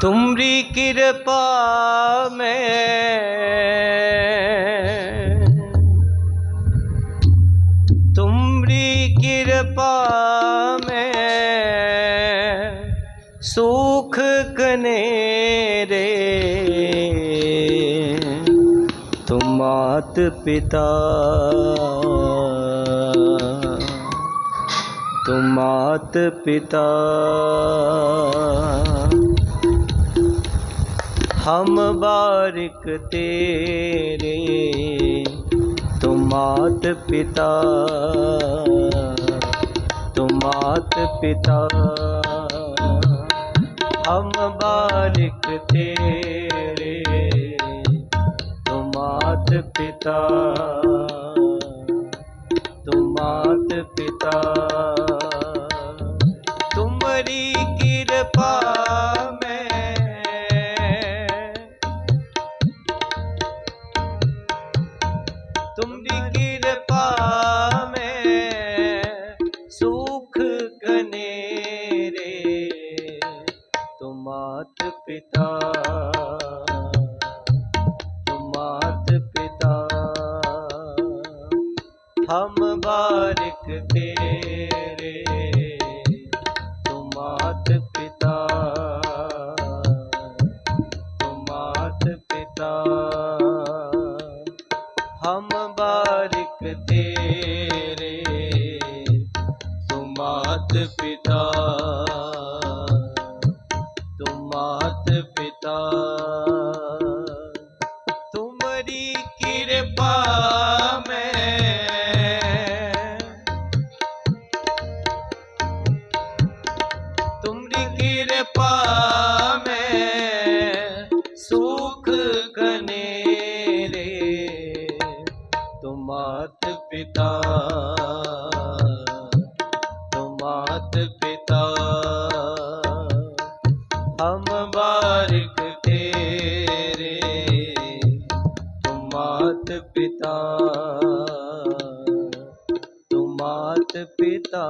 ਤੁਮਰੀ ਕਿਰਪਾ ਮੈਂ। ਤੁਮਰੀ ਕਿਰਪਾ ਮੈਂ। ਸੁਖ ਕਨੇਰੇ। ਤੁਮ ਮਾਤ ਪਿਤਾ। ਤੁਮ ਮਾਤ ਪਿਤਾ। ਹਮ ਬਾਰਿਕ ਤੇਰੇ ਤੁਮ ਮਾਤ ਪਿਤਾ ਤੁਮ ਮਾਤ ਪਿਤਾ। ਹਮ ਬਾਰਿਕ ਤੇਰੇ ਤੁਮ ਮਾਤ ਪਿਤਾ ਤੁਮ ਮਾਤ ਪਿਤਾ। ਹਮ ਬਾਰਿਕ ਤੇਰੇ ਤੂੰ ਮਾਤ ਪਿਤਾ ਤੂੰ ਮਾਤ ਪਿਤਾ ਹਮ ਬਾਰਿਕ ਤੇਰੇ ਪਿਤਾ ਮੈਂ ਸੁਖ ਕਨੇ ਰੇ ਤੁਮਾਤ ਪਿਤਾ ਤੁਮਾਤ ਪਿਤਾ ਹਮ ਬਾਰਿਕ ਤੇਰੇ ਤੁਮਾਤ ਪਿਤਾ ਤੁਮਾਤ ਪਿਤਾ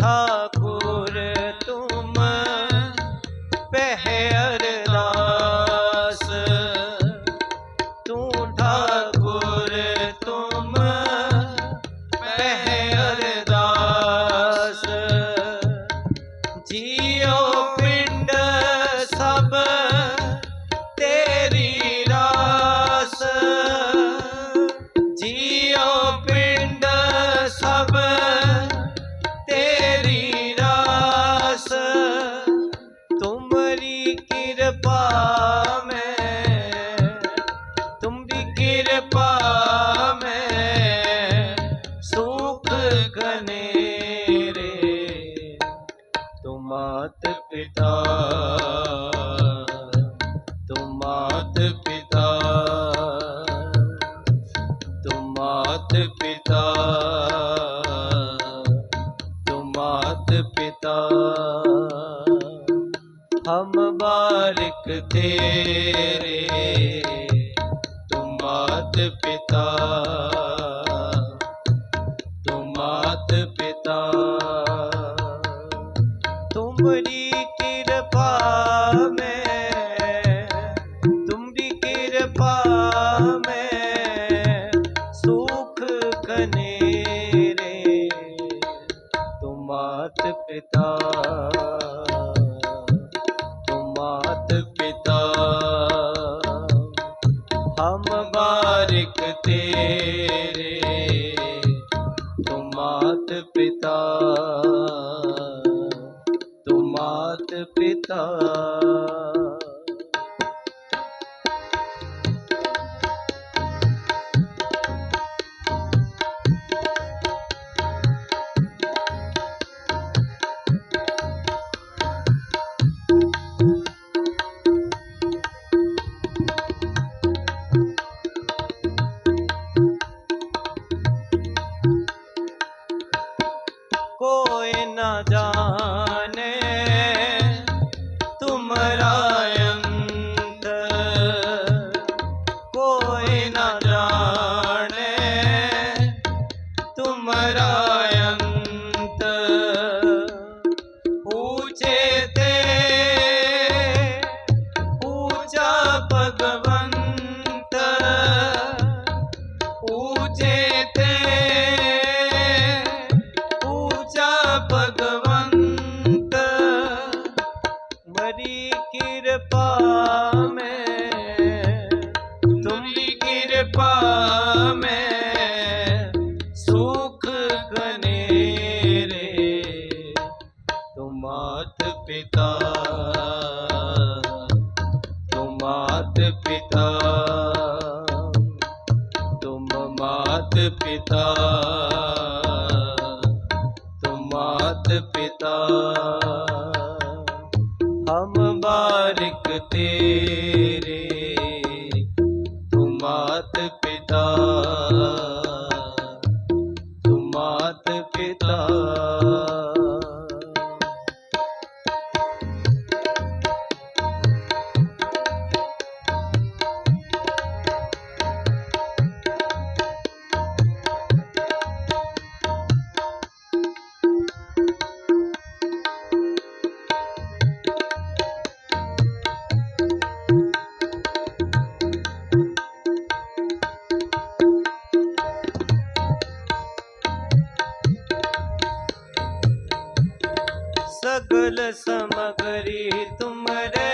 ਠਾਕੁਰ ਤੁਮ ਪਹਿ ਅਰਦਾਸ ਤੂੰ ਠਾਕੁਰ ਤੁਮ ਪਹਿ ਤੇਰੇ ਤੂੰ ਪਿਤਾ। ਤੂੰ ਪਿਤਾ। ਤੁਮਰੀ ਕਿਰਪਾ ਮੈਂ, ਤੁਮਰੀ ਕਿਰਪਾ ਮੈਂ ਸੁਖ ਤੂੰ ਮਾਤ ਪਿਤਾ। ਪਿਤਾ ਮਾਲਿਕ ਤੇ सगल समगरी तुम रे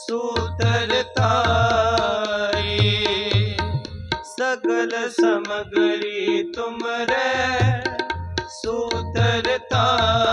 सूतर तारी सगल समगरी तुम रे सूतर तारी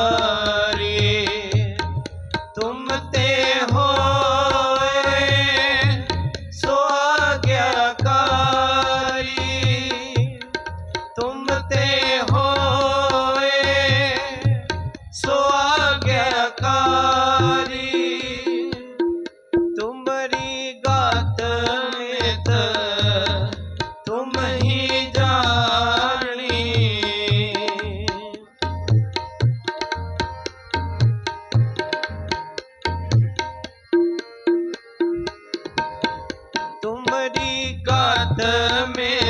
ਗਤ ਮੇ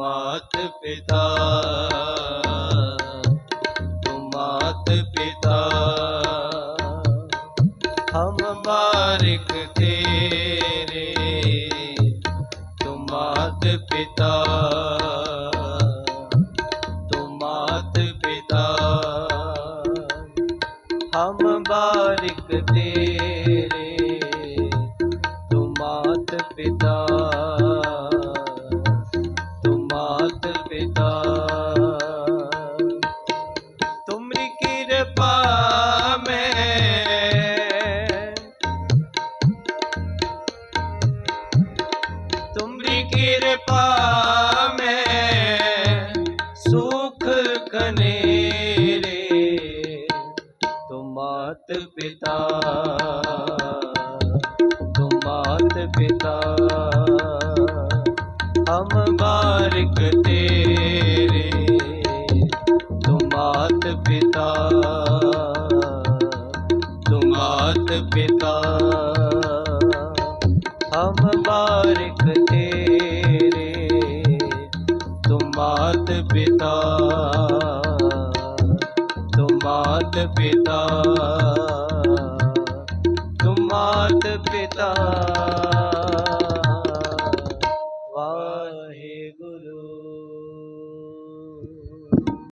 ਮਾਤ ਪਿਤਾ। ਤੂੰ ਮਾਤ ਪਿਤਾ। ਹਮ ਬਾਰਿਕ ਤੇਰੇ। ਤੂੰ ਮਾਤ ਪਿਤਾ। ਤੂੰ ਮਾਤ ਪਿਤਾ। ਹਮ ਬਾਰਿਕ ਤੇਰੇ। पिता हम बारिक तेरे तुम मात पिता तुम मात पिता हम बारिक तेरे तुम मात पिता तुम मात पिता तुम मात पिता